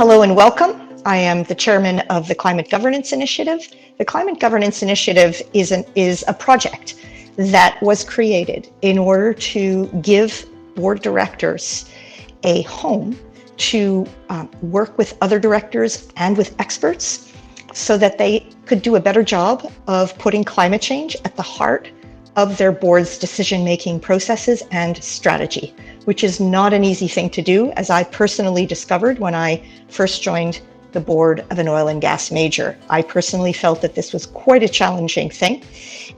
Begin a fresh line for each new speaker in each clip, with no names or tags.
Hello and welcome. I am the chairman of the Climate Governance Initiative. The Climate Governance Initiative is, an, is a project that was created in order to give board directors a home to um, work with other directors and with experts so that they could do a better job of putting climate change at the heart of their board's decision making processes and strategy, which is not an easy thing to do, as I personally discovered when I first joined the board of an oil and gas major. I personally felt that this was quite a challenging thing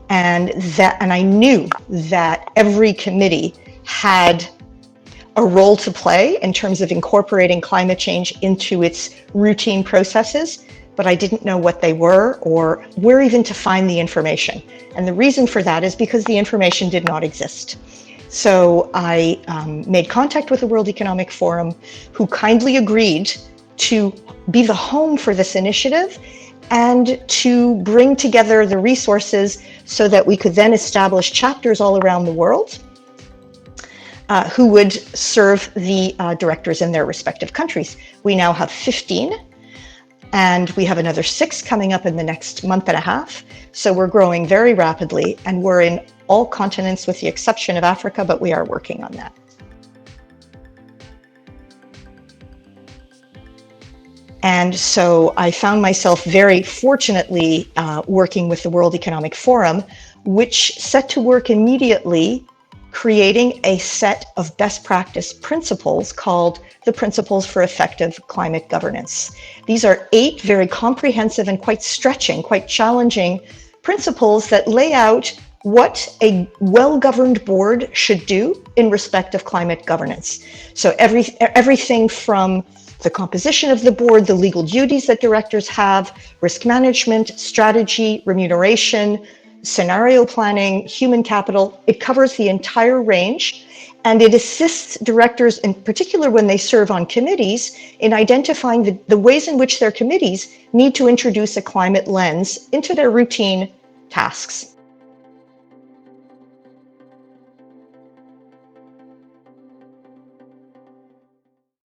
and that and I knew that every committee had a role to play in terms of incorporating climate change into its routine processes, but I didn't know what they were or where even to find the information. And the reason for that is because the information did not exist. So I um, made contact with the World Economic Forum, who kindly agreed to be the home for this initiative and to bring together the resources so that we could then establish chapters all around the world uh, who would serve the uh, directors in their respective countries. We now have 15 and we have another six coming up in the next month and a half. So we're growing very rapidly and we're in all continents with the exception of Africa, but we are working on that. And so I found myself very fortunately uh, working with the World Economic Forum, which set to work immediately creating a set of best practice principles called the Principles for Effective Climate Governance. These are eight very comprehensive and quite stretching, quite challenging principles that lay out what a well-governed board should do in respect of climate governance. So every, everything from the composition of the board, the legal duties that directors have, risk management, strategy, remuneration, scenario planning, human capital. It covers the entire range and it assists directors, in particular when they serve on committees, in identifying the, the ways in which their committees need to introduce a climate lens into their routine tasks.